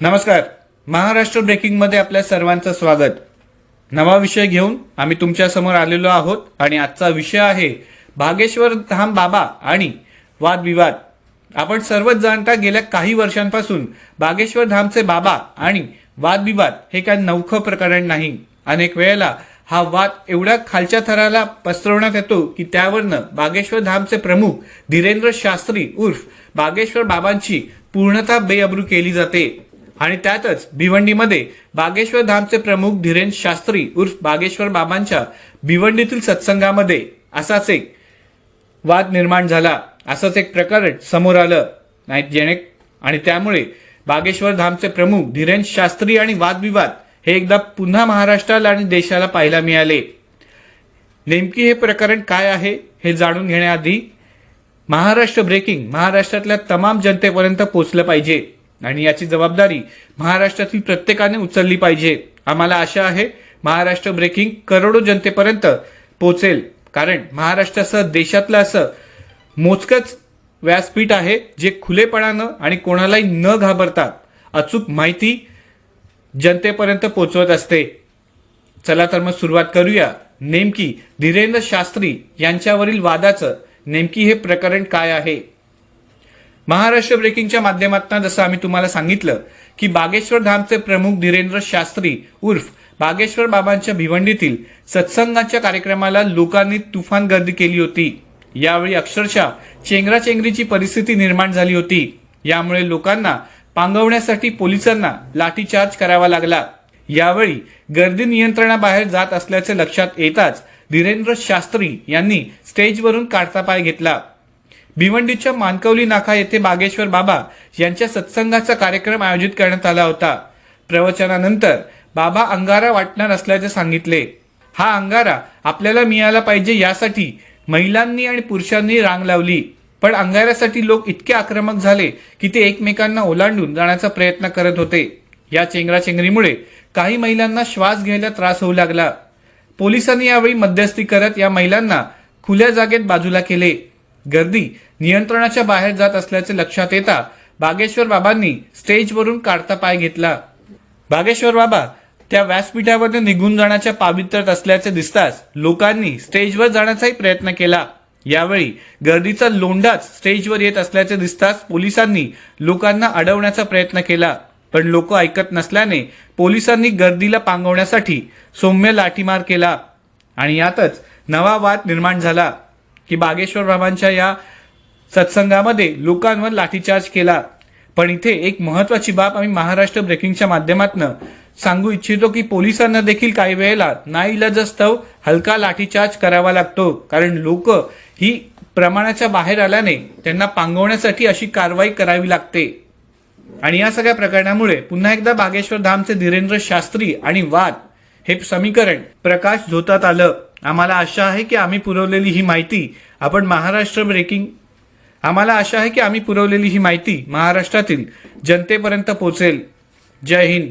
नमस्कार. महाराष्ट्र ब्रेकिंगमध्ये आपल्या सर्वांचं स्वागत. नवा विषय घेऊन आम्ही तुमच्यासमोर आलेलो आहोत आणि आजचा विषय आहे भागेश्वर धाम बाबा आणि वादविवाद. आपण सर्वच जाणता गेल्या काही वर्षांपासून बागेश्वर धामचे बाबा आणि वादविवाद हे काय नवखं प्रकरण नाही. अनेक वेळेला हा वाद एवढ्या खालच्या थराला पसरवण्यात येतो की त्यावरनं बागेश्वर धामचे प्रमुख धीरेंद्र शास्त्री उर्फ बागेश्वर बाबांची पूर्णतः बेअब्रू केली जाते. आणि त्यातच भिवंडीमध्ये बागेश्वर धामचे प्रमुख धीरेन शास्त्री उर्फ बागेश्वर बाबांच्या भिवंडीतील सत्संगामध्ये असाच एक वाद निर्माण झाला. असंच एक प्रकरण समोर आलं. नाही जेणे आणि त्यामुळे बागेश्वर धामचे प्रमुख धीरेन शास्त्री आणि वादविवाद हे एकदा पुन्हा महाराष्ट्राला आणि देशाला पाहायला मिळाले. नेमकी हे प्रकरण काय आहे हे जाणून घेण्याआधी महाराष्ट्र ब्रेकिंग महाराष्ट्रातल्या तमाम जनतेपर्यंत पोचलं पाहिजे. आणि याची जबाबदारी महाराष्ट्रातील प्रत्येकाने उचलली पाहिजे. आम्हाला आशा आहे महाराष्ट्र ब्रेकिंग करोडो जनतेपर्यंत पोचेल. कारण महाराष्ट्रासह देशातलं असं मोजकंच व्यासपीठ आहे जे खुलेपणानं आणि कोणालाही न घाबरता अचूक माहिती जनतेपर्यंत पोचवत असते. चला तर मग सुरुवात करूया. नेमकी धीरेंद्र शास्त्री यांच्यावरील वादाचं नेमकी हे प्रकरण काय आहे? महाराष्ट्र ब्रेकिंगच्या माध्यमातून जसं आम्ही तुम्हाला सांगितलं की बागेश्वर धामचे प्रमुख धीरेंद्र शास्त्री उर्फ बागेश्वर बाबांच्या भिवंडीतील सत्संगाच्या कार्यक्रमाला लोकांनी तुफान गर्दी केली होती. यावेळी अक्षरशः चेंगराचेंगरीची परिस्थिती निर्माण झाली होती. यामुळे लोकांना पांगवण्यासाठी पोलिसांना लाठीचार्ज करावा लागला. यावेळी गर्दी नियंत्रणाबाहेर जात असल्याचे लक्षात येताच धीरेंद्र शास्त्री यांनी स्टेजवरून काढता पाय घेतला. भिवंडीच्या मानकवली नाका येथे बागेश्वर बाबा यांच्या सत्संगाचा कार्यक्रम आयोजित करण्यात आला होता. प्रवचनानंतर बाबा अंगारा वाटणार असल्याचे सांगितले. हा अंगारा आपल्याला मिळाला पाहिजे यासाठी महिलांनी आणि पुरुषांनी रांग लावली. पण अंगाऱ्यासाठी लोक इतके आक्रमक झाले की ते एकमेकांना ओलांडून जाण्याचा प्रयत्न करत होते. या चेंगराचेंगरीमुळे काही महिलांना श्वास घ्यायला त्रास होऊ लागला. पोलिसांनी यावेळी मध्यस्थी करत या महिलांना खुल्या जागेत बाजूला केले. गर्दी नियंत्रणाच्या बाहेर जात असल्याचे लक्षात येता बागेश्वर बाबांनी स्टेजवरून काढता पाय घेतला. बागेश्वर बाबा त्या व्यासपीठावरून निघून जाण्याच्या पावित्र्यात असल्याचे दिसताच लोकांनी स्टेजवर जाण्याचाही प्रयत्न केला. यावेळी गर्दीचा लोंढाच स्टेजवर येत असल्याचे दिसताच पोलिसांनी लोकांना अडवण्याचा प्रयत्न केला. पण लोक ऐकत नसल्याने पोलिसांनी गर्दीला पांगवण्यासाठी सौम्य लाठीमार केला. आणि यातच नवा वाद निर्माण झाला. की बागेश्वर बाबांच्या या सत्संगामध्ये लोकांवर लाठीचार्ज केला. पण इथे एक महत्वाची बाब आम्ही महाराष्ट्र ब्रेकिंगच्या माध्यमातून सांगू इच्छितो की पोलिसांना देखील काही वेळेला नाईलाजस्तव हलका लाठीचार्ज करावा लागतो. कारण लोक ही प्रमाणाच्या बाहेर आल्याने त्यांना पांगवण्यासाठी अशी कारवाई करावी लागते. आणि या सगळ्या प्रकरणामुळे पुन्हा एकदा बागेश्वर धामचे धीरेंद्र शास्त्री आणि वाद हे समीकरण प्रकाश झोतात आलं. आम्हाला आशा आहे की आम्ही पुरवलेली ही माहिती आपण महाराष्ट्र ब्रेकिंग आम्हाला आशा आहे की आम्ही पुरवलेली ही माहिती महाराष्ट्रातील जनतेपर्यंत पोहोचेल. जय हिंद.